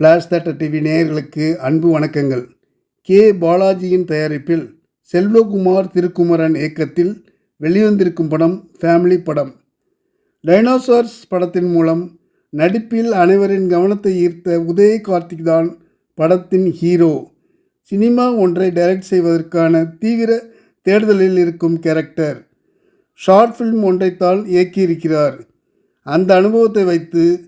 Flash theatre TV நேயர்களுக்கு அன்பு வணக்கங்கள். கே. பாலாஜியின் தயாரிப்பில் செல்வகுமார் திருக்குமரன் இயக்கத்தில் வெளிவந்திருக்கும் படம் ஃபேமிலி படம். டைனோசர்ஸ் படத்தின் மூலம் நடிப்பில் அனைவரின் கவனத்தை ஈர்த்த உதய கார்த்திக் தான் படத்தின் ஹீரோ. சினிமா ஒன்றை டைரக்ட் செய்வதற்கான தீவிர தேடுதலில் இருக்கும் கேரக்டர் ஷார்ட் ஃபிலிம் ஒன்றைத்தான் இயக்கியிருக்கிறார். அந்த அனுபவத்தை வைத்து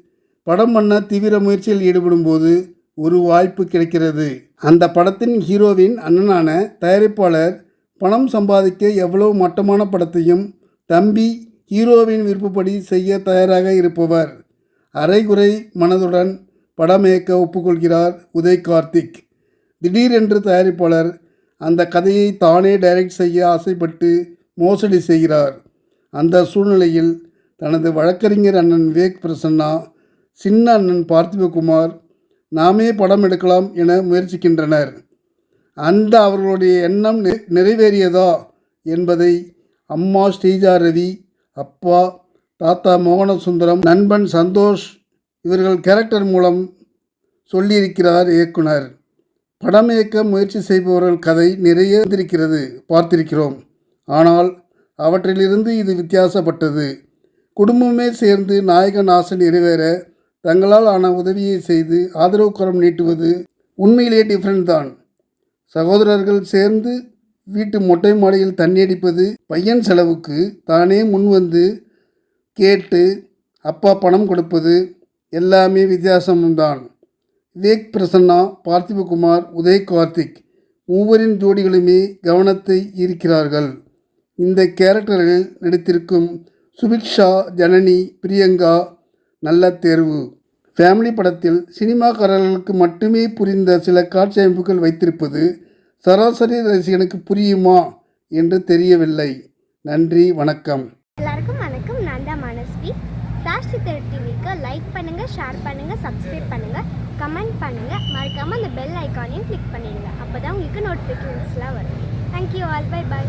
படம் பண்ண தீவிர முயற்சியில் ஈடுபடும்போது ஒரு வாய்ப்பு கிடைக்கிறது. அந்த படத்தின் ஹீரோவின் அண்ணனான தயாரிப்பாளர் பணம் சம்பாதிக்க எவ்வளவு மட்டமான படத்தையும் தம்பி ஹீரோவின் விருப்பப்படி செய்ய தயாராக இருப்பவர். அரைகுறை மனதுடன் படம் இயக்க ஒப்புக்கொள்கிறார் உதய் கார்த்திக். திடீரென்று தயாரிப்பாளர் அந்த கதையை தானே டைரக்ட் செய்ய ஆசைப்பட்டு மோசடி செய்கிறார். அந்த சூழ்நிலையில் தனது வழக்கறிஞர் அண்ணன் விவேக் பிரசன்னா சின்ன அண்ணன் பார்த்திபகுமார் நாமே படம் எடுக்கலாம் என முயற்சிக்கின்றனர். அந்த அவர்களுடைய எண்ணம் நிறைவேறியதா என்பதை அம்மா ஸ்ரீஜா ரவி அப்பா தாத்தா மோகனசுந்தரம் நண்பன் சந்தோஷ் இவர்கள் கேரக்டர் மூலம் சொல்லியிருக்கிறார் இயக்குனர். படம் இயக்க முயற்சி செய்பவர்கள் கதை நிறைய இருந்திருக்கிறது பார்த்திருக்கிறோம். ஆனால் அவற்றிலிருந்து இது வித்தியாசப்பட்டது. குடும்பமே சேர்ந்து நாயகன் ஆசை நிறைவேற தங்களால் ஆன உதவியை செய்து ஆதரவு கரம் நீட்டுவது உண்மையிலேயே டிஃப்ரெண்ட் தான். சகோதரர்கள் சேர்ந்து வீட்டு மொட்டை மாடியில் தண்ணி அடிப்பது பையன் செலவுக்கு தானே முன்வந்து கேட்டு அப்பா பணம் கொடுப்பது எல்லாமே வித்தியாசம்தான் விவேக் பிரசன்னா பார்த்திபகுமார் உதய் கார்த்திக் மூவரின் ஜோடிகளுமே கவனத்தை ஈர்க்கிறார்கள். இந்த கேரக்டரில் நடித்திருக்கும் சுபிக்ஷா ஜனனி பிரியங்கா நல்ல தேர்வு. ஃபேமிலி படத்தில் சினிமாக்காரர்களுக்கு மட்டுமே புரிந்த சில காட்சி அமைப்புகள் வைத்திருப்பது சராசரி ரசிகனுக்கு புரியுமா என்று தெரியவில்லை. நன்றி வணக்கம். எல்லாருக்கும் வணக்கம். நான் தான் மனஸ்வி. ராஷ்டி சித்தர் டிவிக்கு லைக் பண்ணுங்கள் ஷேர் பண்ணுங்கள் சப்ஸ்கிரைப் பண்ணுங்கள் கமெண்ட் பண்ணுங்கள் மறக்காமல் அந்த பெல் ஐக்கானையும் கிளிக் பண்ணிடுங்க. அப்போ தான் உங்களுக்கு நோட்டிஃபிகேஷன்ஸ்லாம் வரும். Thank you all by by